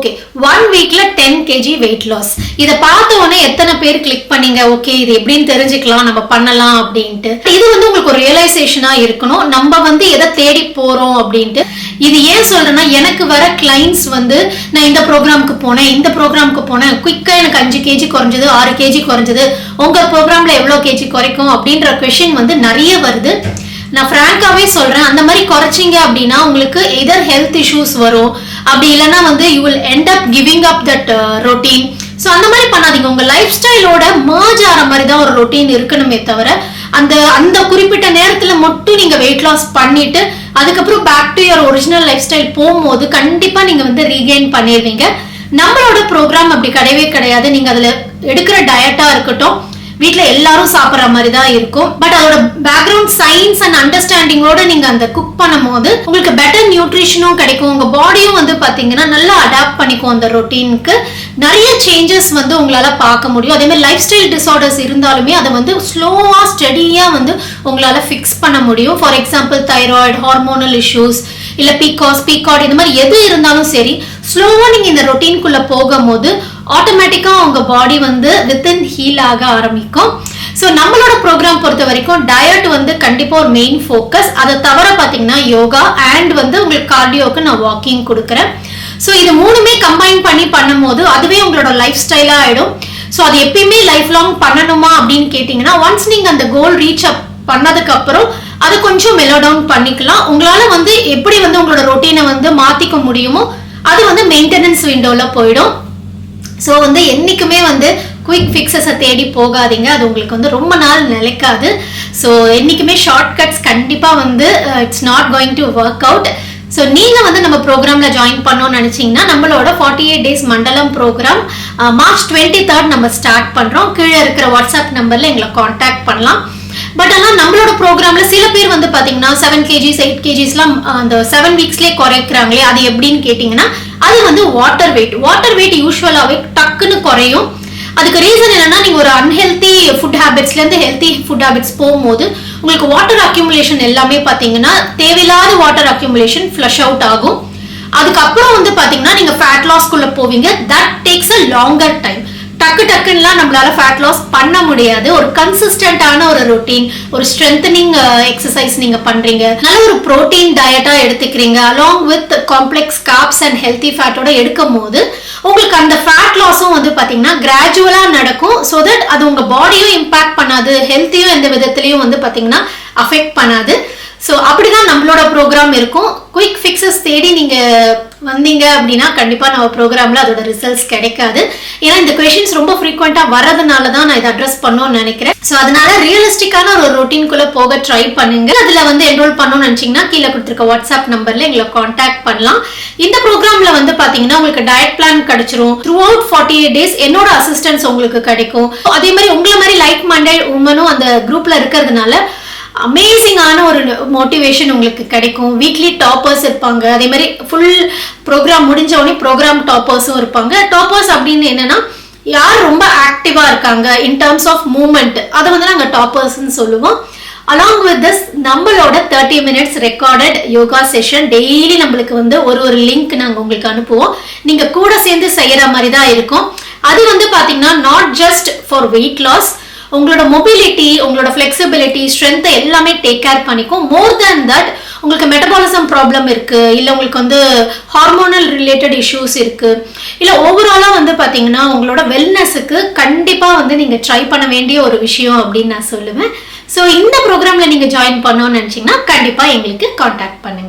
Okay one வீக்ல ten KG weight loss இதை பார்த்த உடனே எத்தனை பேர் கிளிக் பண்ணீங்க? ஓகே இது எப்படின்னு தெரிஞ்சுக்கலாம் நம்ம பண்ணலாம் அப்படின்ட்டு. இது வந்து உங்களுக்கு ஒரு ரியலைசேஷனா இருக்கணும். நம்ம வந்து எதை தேடி போறோம் அப்படின்ட்டு. இது ஏன் சொல்றேன்னா எனக்கு வர கிளைண்ட்ஸ் வந்து நான் இந்த ப்ரோக்ராம்க்கு போனேன் இந்த ப்ரோக்ராம்க்கு போனேன். குயிக்கா எனக்கு அஞ்சு கேஜி குறைஞ்சது ஆறு கேஜி குறைஞ்சது. உங்க ப்ரோக்ராம்ல எவ்வளவு கேஜி குறைக்கும் அப்படின்ற கொஷின் வந்து நிறைய வருது. நான் ஃப்ராங்காகவே சொல்றேன் அந்த மாதிரி குறைச்சிங்க அப்படின்னா உங்களுக்கு எதர் ஹெல்த் இஷ்யூஸ் வரும் அப்படி இல்லைன்னா வந்து you will end up giving up that routine so அந்த மாதிரி பண்ணாதீங்க. உங்க லைஃப் ஸ்டைலோட மர்ஜ் ஆகிற மாதிரி தான் ஒரு ரொட்டீன் இருக்கணுமே தவிர அந்த அந்த குறிப்பிட்ட நேரத்துல மட்டும் நீங்க வெயிட் லாஸ் பண்ணிட்டு அதுக்கப்புறம் back to your original lifestyle போகும்போது கண்டிப்பா நீங்க வந்து ரீகெயின் பண்ணிடுவீங்க. நம்மளோட ப்ரோக்ராம் அப்படி கிடையவே கிடையாது. நீங்க அதுல எடுக்கிற டயட்டா இருக்கட்டும் வீட்டில் எல்லாரும் சாப்பிடுற மாதிரி தான் இருக்கும். பட் அதோட பேக்ரவுண்ட் சயின்ஸ் அண்ட் அண்டர்ஸ்டாண்டிங்கோட நீங்க அந்த குக் பண்ணும்போது உங்களுக்கு பெட்டர் நியூட்ரிஷனும் கிடைக்கும். உங்க பாடியும் வந்து பாத்தீங்கன்னா நல்லா அடாப்ட் பண்ணிக்கும் அந்த ரொட்டீனுக்கு நிறைய சேஞ்சஸ் வந்து உங்களால பார்க்க முடியும். அதே மாதிரி லைஃப் ஸ்டைல் டிசார்டர்ஸ் இருந்தாலுமே அதை வந்து ஸ்லோவா ஸ்டெடியா வந்து உங்களால ஃபிக்ஸ் பண்ண முடியும். For example thyroid hormonal issues இல்ல பீகாஸ் பீகாட் இந்த மாதிரி எது இருந்தாலும் சரி ஸ்லோவா நீங்க இந்த ரொட்டீன்குள்ள போகும்போது ஆட்டோமேட்டிக்காக உங்கள் பாடி வந்து வித்தின் ஹீல் ஆக ஆரம்பிக்கும். ஸோ நம்மளோட ப்ரோக்ராம் பொறுத்த வரைக்கும் டயட் வந்து கண்டிப்பாக ஒரு மெயின் ஃபோக்கஸ் அதை தவிர பார்த்தீங்கன்னா யோகா அண்ட் வந்து உங்களுக்கு கார்டியோக்கு நான் வாக்கிங் கொடுக்குறேன். ஸோ இது மூணுமே கம்பைன் பண்ணி பண்ணும்போது அதுவே உங்களோட லைஃப் ஸ்டைலாக ஆகிடும் ஸோ அது எப்பயுமே லைஃப் லாங் பண்ணணுமா அப்படின்னு கேட்டிங்கன்னா ஒன்ஸ் நீங்கள் அந்த கோல் ரீச் அப் பண்ணதுக்கு அப்புறம் அதை கொஞ்சம் மெலோ டவுன் பண்ணிக்கலாம். உங்களால் வந்து எப்படி வந்து உங்களோட ரொட்டீனை வந்து மாற்றிக்க முடியுமோ அது வந்து மெயின்டெனன்ஸ் விண்டோவில் போயிடும். ஸோ வந்து என்றைக்குமே வந்து குயிக் ஃபிக்ஸஸை தேடி போகாதீங்க. அது உங்களுக்கு வந்து ரொம்ப நாள் நிலைக்காது. ஸோ என்றைக்குமே ஷார்ட் கட்ஸ் கண்டிப்பாக வந்து it's not going to work out so நீங்கள் வந்து நம்ம ப்ரோக்ராமில் ஜாயின் பண்ணோம்னு நினச்சிங்கன்னா நம்மளோட ஃபார்ட்டி எயிட் டேஸ் மண்டலம் ப்ரோக்ராம் மார்ச் டுவெண்ட்டி தேர்ட் நம்ம ஸ்டார்ட் பண்ணுறோம் கீழே இருக்கிற வாட்ஸ்அப் நம்பரில் எங்களை காண்டாக்ட் பண்ணலாம். பட் ஆனால் நம்மளோட ப்ரோக்ராம்ல சில பேர் வந்து பார்த்தீங்கன்னா செவன் கேஜிஸ் எயிட் கேஜிஸ்லாம் அந்த செவன் வீக்ஸ்லேயே குறைக்கிறாங்களே அது எப்படின்னு கேட்டிங்கன்னா அது வந்து வாட்டர் வெயிட் வாட்டர் வெயிட் யூஸ்வலாகவே டக்குன்னு குறையும். அதுக்கு ரீசன் என்னன்னா நீங்க ஒரு அன்ஹெல்த்தி ஃபுட் ஹேபிட்ஸ்ல இருந்து ஃபுட் ஹேபிட்ஸ் போகும்போது உங்களுக்கு வாட்டர் அக்யூமுலேஷன் எல்லாமே பாத்தீங்கன்னா தேவையில்லாத வாட்டர் அக்யூமுலேஷன் ஃப்ளஷ் அவுட் ஆகும். அதுக்கப்புறம் வந்து பாத்தீங்கன்னா நீங்க ஃபேட் லாஸ்க்குள்ள போவீங்க. That takes a longer time டக்கு டக்குன்னுலாம் நம்மளால ஃபேட் லாஸ் பண்ண முடியாது. ஒரு கன்சிஸ்டன்டான ஒரு ரொட்டீன் ஒரு ஸ்ட்ரென்தனிங் எக்ஸசைஸ் நீங்க பண்றீங்க. நல்ல ஒரு புரோட்டீன் டயட்டா எடுத்துக்கிறீங்க. Along with complex carbs and healthy ஃபேட்டோட எடுக்கும் போது உங்களுக்கு அந்த ஃபேட் லாஸும் வந்து பாத்தீங்கன்னா கிராஜுவலா நடக்கும். ஸோ தட் அது உங்க பாடியும் இம்பாக்ட் பண்ணாது. ஹெல்த்தியும் எந்த விதத்திலையும் வந்து பாத்தீங்கன்னா அஃபெக்ட் பண்ணாது. ஸோ அப்படிதான் நம்மளோட ப்ரோக்ராம் இருக்கும். குயிக் ஃபிக்ஸஸ் தேடி நீங்க வந்தீங்க அப்படின்னா கண்டிப்பாக நம்ம ப்ரோக்ராமில் அதோட ரிசல்ட்ஸ் கிடைக்காது. ஏன்னா இந்த கொஷின்ஸ் ரொம்ப ஃப்ரீக்வெண்ட்டாக வரதுனால தான் நான் இதை அட்ரஸ் பண்ணணும்னு நினைக்கிறேன். ஸோ அதனால ரியலிஸ்டிக்கான ஒரு ரொட்டீன்குள்ளே போக ட்ரை பண்ணுங்க. அதில் வந்து என்ரோல் பண்ணணும்னு நினச்சிங்கன்னா கீழே கொடுத்துருக்க வாட்ஸ்அப் நம்பரில் எங்களை காண்டாக்ட் பண்ணலாம். இந்த ப்ரோக்ராம்ல வந்து பார்த்தீங்கன்னா உங்களுக்கு டயட் பிளான் கிடைச்சிரும். Throughout forty eight days என்னோட அசிஸ்டன்ஸ் உங்களுக்கு கிடைக்கும். அதே மாதிரி உங்களை மாதிரி லைக் மைண்டட் உமனும் அந்த குரூப்பில் இருக்கிறதுனால அமேசிங்கான ஒரு மோட்டிவேஷன் உங்களுக்கு கிடைக்கும். வீக்லி டாப்பர்ஸ் இருப்பாங்க. அதே மாதிரி ஃபுல் ப்ரோக்ராம் முடிஞ்ச உடனே ப்ரோக்ராம் டாப்பர்ஸும் இருப்பாங்க. டாப்பர்ஸ் அப்படின்னு என்னன்னா யார் ரொம்ப ஆக்டிவா இருக்காங்க? இன் டர்ம்ஸ் ஆஃப் மூமெண்ட் அதை வந்து நாங்கள் டாப்பர்ஸ்ன்னு சொல்லுவோம். அலாங் வித் திஸ் நம்மளோட thirty minutes recorded yoga session daily நம்மளுக்கு வந்து ஒரு ஒரு லிங்க் நாங்கள் உங்களுக்கு அனுப்புவோம். நீங்கள் கூட சேர்ந்து செய்கிற மாதிரி தான் இருக்கும். அது வந்து பார்த்தீங்கன்னா not just for weight loss உங்களோட மொபிலிட்டி உங்களோட ஃப்ளெக்சிபிலிட்டி ஸ்ட்ரென்த் எல்லாமே டேக் கேர் பண்ணிக்கும். மோர் தேன் தட் உங்களுக்கு மெட்டபாலிசம் ப்ராப்ளம் இருக்கு. இல்ல உங்களுக்கு வந்து ஹார்மோனல் ரிலேட்டட் இஷ்யூஸ் இருக்கு. இல்ல ஓவராலா வந்து பாத்தீங்கன்னா உங்களோட வெல்னஸுக்கு கண்டிப்பா வந்து நீங்க ட்ரை பண்ண வேண்டிய ஒரு விஷயம் அப்படின்னு நான் சொல்லுவேன். ஸோ இந்த ப்ரோக்ராம்ல நீங்க ஜாயின் பண்ணணும்னு நினைச்சீங்கன்னா கண்டிப்பா எங்களுக்கு காண்டாக்ட் பண்ணுங்க.